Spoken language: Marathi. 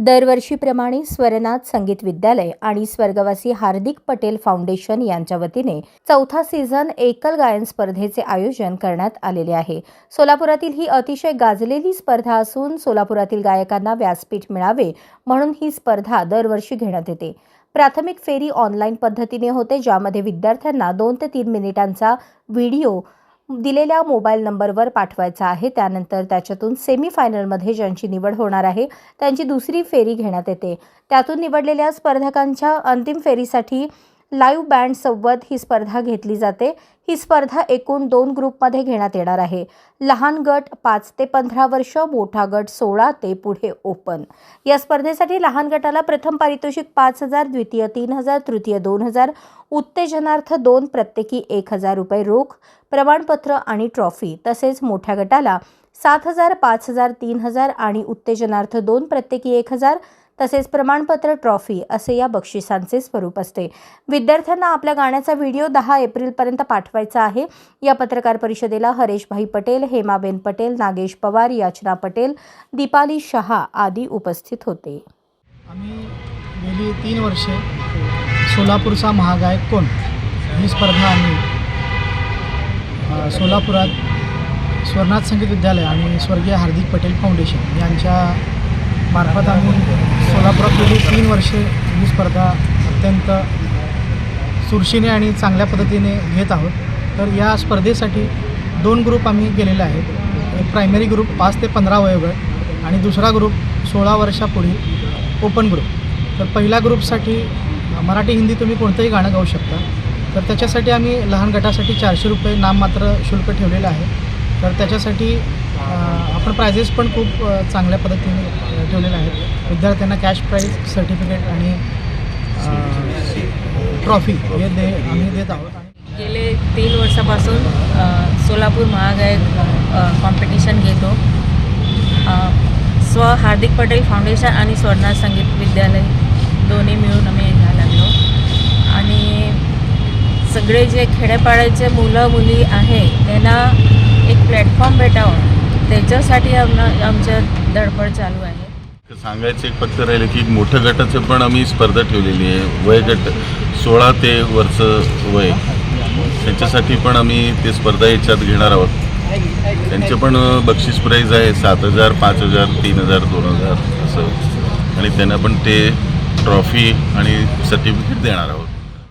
दरवर्षीप्रमाणे स्वरनाथ संगीत विद्यालय आणि स्वर्गवासी हार्दिक पटेल फाउंडेशन यांच्या वतीने चौथा सीझन एकल गायन स्पर्धेचे आयोजन करण्यात आलेले आहे. सोलापुरातील ही अतिशय गाजलेली स्पर्धा असून सोलापुरातील गायकांना व्यासपीठ मिळावे म्हणून ही स्पर्धा दरवर्षी घेण्यात येते. प्राथमिक फेरी ऑनलाईन पद्धतीने होते ज्यामध्ये विद्यार्थ्यांना दोन ते तीन मिनिटांचा व्हिडिओ दिलेल्या मोबाईल नंबरवर पाठवायचा आहे. त्यानंतर त्याच्यातून सेमीफायनलमध्ये ज्यांची निवड होणार आहे त्यांची दुसरी फेरी घेण्यात येते. त्यातून निवडलेल्या स्पर्धकांच्या अंतिम फेरीसाठी लाईव्ह बँड संवाद ही स्पर्धा घेतली जाते. ही स्पर्धा एकूण दोन ग्रुपमध्ये घेण्यात येणार आहे. लहान गट पाच ते पंधरा वर्ष मोठा गट सोळा ते पुढे ओपन या स्पर्धेसाठी लहान गटाला प्रथम पारितोषिक पाच हजार द्वितीय तीन हजार तृतीय दोन हजार उत्तेजनार्थ दोन प्रत्येकी एक हजार रुपये रोख प्रमाणपत्र आणि ट्रॉफी तसेच मोठ्या गटाला सात हजार पाच हजार तीन हजार आणि उत्तेजनार्थ दोन प्रत्येकी एक हजार तसेच प्रमाणपत्र ट्रॉफी असे या बक्षिसांचे स्वरूप असते. विद्यार्थ्यांना आपल्या गाण्याचा व्हिडिओ दहा एप्रिलपर्यंत पाठवायचा आहे. या पत्रकार परिषदेला हरेशभाई पटेल हेमाबेन पटेल नागेश पवार याचना पटेल दीपाली शहा आदी उपस्थित होते. आम्ही गेली तीन वर्षे सोलापूरचा महागायक कोण? ही स्पर्धा आम्ही सोलापुरात स्वर्णाथ संगीत विद्यालय आणि स्वर्गीय हार्दिक पटेल फाउंडेशन यांच्या मार्फत आम्ही सोलापुरात गेली. तीन वर्षे ही स्पर्धा अत्यंत सुरशीने आणि चांगल्या पद्धतीने घेत आहोत. तर या स्पर्धेसाठी दोन ग्रुप आम्ही गेलेले आहेत. एक प्रायमरी ग्रुप पाच ते पंधरा वयोगट आणि दुसरा ग्रुप सोळा वर्षापुढील ओपन ग्रुप तर पहिल्या ग्रुपसाठी मराठी हिंदी तुम्ही कोणतंही गाणं गाऊ शकता. तर त्याच्यासाठी आम्ही लहान गटासाठी चारशे रुपये नाममात्र शुल्क ठेवलेलं आहे. तर त्याच्यासाठी आपण प्रायझेस पण खूप चांगल्या पद्धतीने ठेवलेले आहेत. विद्यार्थ्यांना कॅश प्राईज सर्टिफिकेट आणि ट्रॉफी हे दे आम्ही देत आहोत. गेले तीन वर्षापासून सोलापूर महागायक कॉम्पिटिशन घेतो. स्व हार्दिक पटेल फाउंडेशन आणि स्वर्णा संगीत विद्यालय दोन्ही मिळून आम्ही घ्यायला लागलो. आणि सगळे जे खेड्यापाड्याचे मुलं मुली आहे त्यांना एक प्लॅटफॉर्म भेटावं. त्याच्यासाठी आमच्या धडपड चालू आहे. सांगायचं एक फक्त राहिलं की मोठ्या गटाचं पण आम्ही स्पर्धा ठेवलेली आहे. वयगट सोळा ते वरचं वय. त्याच्यासाठी पण आम्ही ते स्पर्धा याच्यात घेणार आहोत. त्यांचे पण बक्षीस प्राईज आहे. सात हजार पाच हजार तीन हजार दोन हजार असं. आणि त्यांना पण ते ट्रॉफी आणि सर्टिफिकेट देणार आहोत.